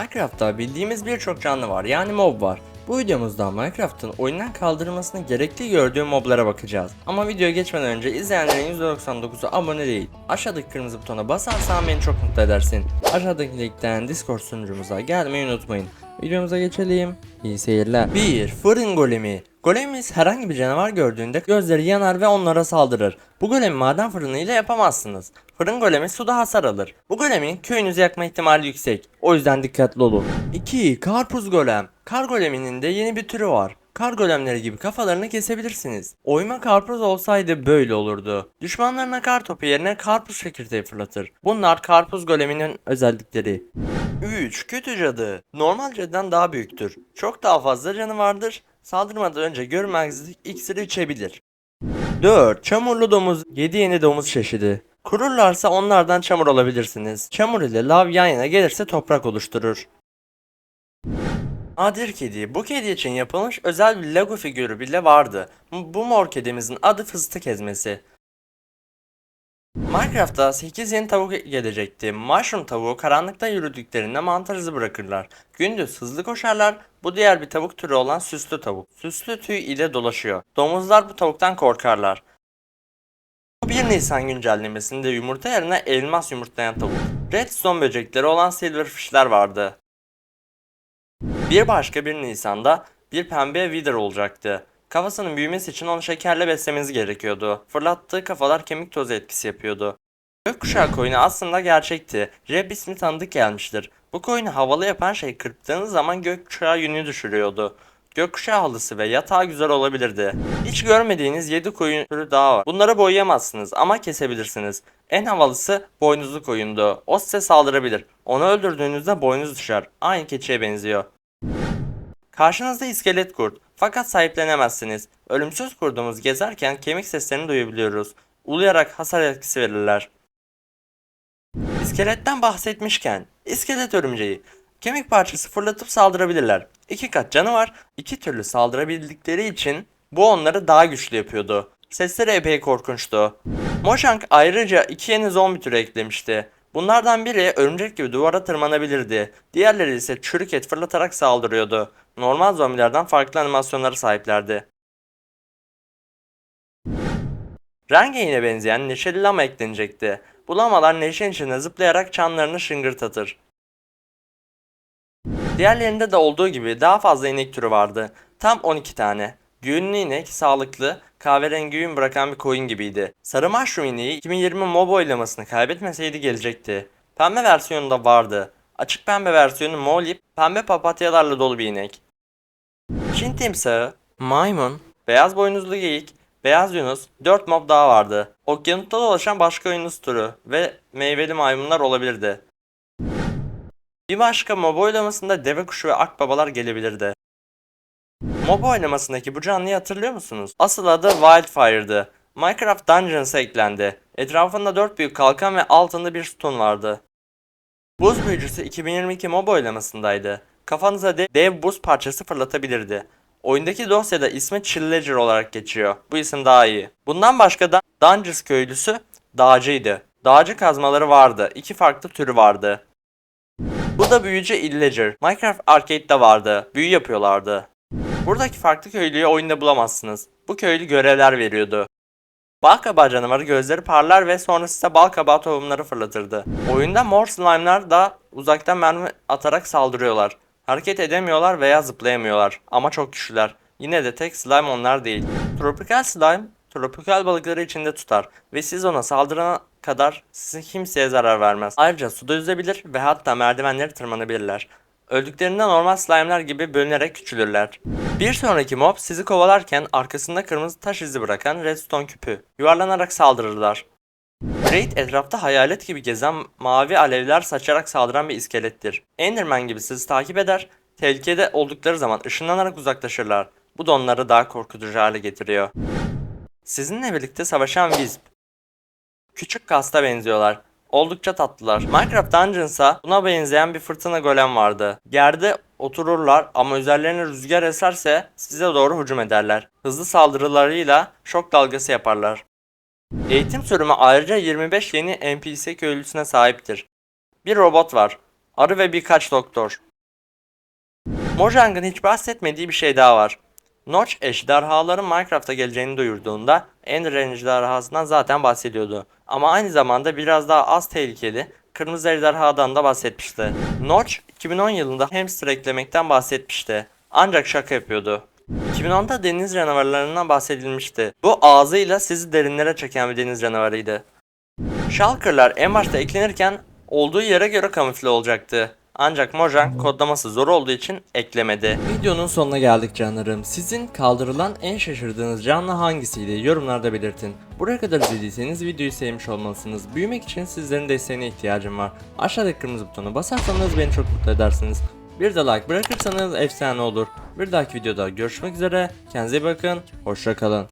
Minecraft'ta bildiğimiz birçok canlı var yani mob var. Bu videomuzda Minecraft'ın oyundan kaldırılmasını gerekli gördüğü moblara bakacağız. Ama videoya geçmeden önce izleyenlerin %99'u abone değil. Aşağıdaki kırmızı butona basarsan beni çok mutlu edersin. Aşağıdaki linkten Discord sunucumuza gelmeyi unutmayın. Videomuza geçelim. İyi seyirler. 1. Fırın golemi. Golemimiz herhangi bir canavar gördüğünde gözleri yanar ve onlara saldırır. Bu golemi maden fırını ile yapamazsınız. Fırın golemi suda hasar alır. Bu golemin köyünüzü yakma ihtimali yüksek. O yüzden dikkatli olun. 2. Karpuz golem. Kar goleminin de yeni bir türü var. Kar golemleri gibi kafalarını kesebilirsiniz. Oyma karpuz olsaydı böyle olurdu. Düşmanlarına kar topu yerine karpuz çekirdeği fırlatır. Bunlar karpuz goleminin özellikleri. 3. Kötü cadı. Normal cadıdan daha büyüktür. Çok daha fazla canı vardır. Saldırmadan önce görmezlik iksiri içebilir. 4. Çamurlu domuz 7 yeni domuz çeşidi. Kururlarsa onlardan çamur alabilirsiniz. Çamur ile lav yan yana gelirse toprak oluşturur. Nadir kedi. Bu kedi için yapılmış özel bir Lego figürü bile vardı. Bu mor kedimizin adı fıstık ezmesi. Minecraft'ta 8 yeni tavuk gelecekti. Mushroom tavuğu karanlıkta yürüdüklerinde mantar izi bırakırlar. Gündüz hızlı koşarlar. Bu diğer bir tavuk türü olan süslü tavuk. Süslü tüy ile dolaşıyor. Domuzlar bu tavuktan korkarlar. 1 Nisan güncellemesinde yumurta yerine elmas yumurtlayan tavuk. Redstone böcekleri olan silverfishler vardı. Bir başka 1 Nisan'da bir pembe wither olacaktı. Kafasının büyümesi için onu şekerle beslemeniz gerekiyordu. Fırlattığı kafalar kemik tozu etkisi yapıyordu. Gökkuşağı koyunu aslında gerçekti. Reb ismi tanıdık gelmiştir. Bu koyunu havalı yapan şey kırptığınız zaman gökkuşağı yünü düşürüyordu. Gökkuşağı halısı ve yatağı güzel olabilirdi. Hiç görmediğiniz 7 koyun türü daha var. Bunları boyayamazsınız ama kesebilirsiniz. En havalısı boynuzlu koyundu. O size saldırabilir. Onu öldürdüğünüzde boynuz düşer. Aynı keçiye benziyor. Karşınızda iskelet kurt. Fakat sahiplenemezsiniz. Ölümsüz kurdumuz gezerken kemik seslerini duyabiliyoruz. Uluyarak hasar etkisi verirler. İskeletten bahsetmişken, iskelet örümceği. Kemik parçası fırlatıp saldırabilirler. İki kat canı var. İki türlü saldırabildikleri için bu onları daha güçlü yapıyordu. Sesleri epey korkunçtu. Mojang ayrıca iki yeni zombi türü eklemişti. Bunlardan biri örümcek gibi duvara tırmanabilirdi. Diğerleri ise çürük et fırlatarak saldırıyordu. Normal zombilerden farklı animasyonlara sahiplerdi. Rengeine benzeyen neşeli lama eklenecekti. Bu lamalar neşe içinde zıplayarak çanlarını şıngırtatır. Diğerlerinde de olduğu gibi daha fazla inek türü vardı. Tam 12 tane. Düğünlü inek sağlıklı, kahverengi yün bırakan bir koyun gibiydi. Sarı mushroom ineği 2020 MOBA oylamasını kaybetmeseydi gelecekti. Pembe versiyonu da vardı. Açık pembe versiyonu molip, pembe papatyalarla dolu bir inek. Çin timsahı, maymun, beyaz boynuzlu geyik, beyaz yunus, 4 mob daha vardı. Okyanutta dolaşan başka yunus türü ve meyveli maymunlar olabilirdi. Bir başka MOBA oylamasında deve kuşu ve akbabalar gelebilirdi. MOBA oylamasındaki bu canlıyı hatırlıyor musunuz? Asıl adı Wildfire'dı. Minecraft Dungeons'a eklendi. Etrafında 4 büyük kalkan ve altında bir sütun vardı. Buz büyücüsü 2022 MOBA oylamasındaydı. Kafanıza de dev buz parçası fırlatabilirdi. Oyundaki dosyada ismi Chill Ledger olarak geçiyor. Bu isim daha iyi. Bundan başka da Dungeons köylüsü dağcıydı. Dağcı kazmaları vardı. İki farklı türü vardı. Bu da büyücü Illager. Minecraft Arcade'de vardı. Büyü yapıyorlardı. Buradaki farklı köylüyü oyunda bulamazsınız. Bu köylü görevler veriyordu. Balkabağı canavarı gözleri parlar ve sonra size balkabağı tohumları fırlatırdı. Oyunda mor slime'lar da uzaktan mermi atarak saldırıyorlar. Hareket edemiyorlar veya zıplayamıyorlar ama çok güçlüler. Yine de tek slime onlar değil. Tropikal slime tropikal balıkları içinde tutar ve siz ona saldırana kadar sizin kimseye zarar vermez. Ayrıca suda yüzebilir ve hatta merdivenleri tırmanabilirler. Öldüklerinde normal slime'lar gibi bölünerek küçülürler. Bir sonraki mob sizi kovalarken arkasında kırmızı taş izi bırakan redstone küpü. Yuvarlanarak saldırırlar. Raid etrafta hayalet gibi gezen mavi alevler saçarak saldıran bir iskelettir. Enderman gibi sizi takip eder, tehlikede oldukları zaman ışınlanarak uzaklaşırlar. Bu da onları daha korkutucu hale getiriyor. Sizinle birlikte savaşan Wisp. Küçük kasta benziyorlar. Oldukça tatlılar. Minecraft Dungeons'a buna benzeyen bir fırtına golem vardı. Yerde otururlar ama üzerlerine rüzgar eserse size doğru hücum ederler. Hızlı saldırılarıyla şok dalgası yaparlar. Eğitim sürümü ayrıca 25 yeni NPC köylüsüne sahiptir. Bir robot var. Arı ve birkaç doktor. Mojang'ın hiç bahsetmediği bir şey daha var. Notch ejderhaların Minecraft'a geleceğini duyurduğunda Ender ejderhasından zaten bahsediyordu. Ama aynı zamanda biraz daha az tehlikeli Kırmızı ejderhadan da bahsetmişti. Notch 2010 yılında hamster eklemekten bahsetmişti. Ancak şaka yapıyordu. 2010'da deniz canavarlarından bahsedilmişti. Bu ağzıyla sizi derinlere çeken bir deniz canavarıydı. Shulker'lar en başta eklenirken olduğu yere göre kamufle olacaktı. Ancak Mojang kodlaması zor olduğu için eklemedi. Videonun sonuna geldik canlarım. Sizin kaldırılan en şaşırdığınız canlı hangisiydi? Yorumlarda belirtin. Buraya kadar izlediyseniz videoyu sevmiş olmalısınız. Büyümek için sizlerin desteğine ihtiyacım var. Aşağıdaki kırmızı butona basarsanız beni çok mutlu edersiniz. Bir de like bırakırsanız efsane olur. Bir dahaki videoda görüşmek üzere. Kendinize bakın. Hoşçakalın.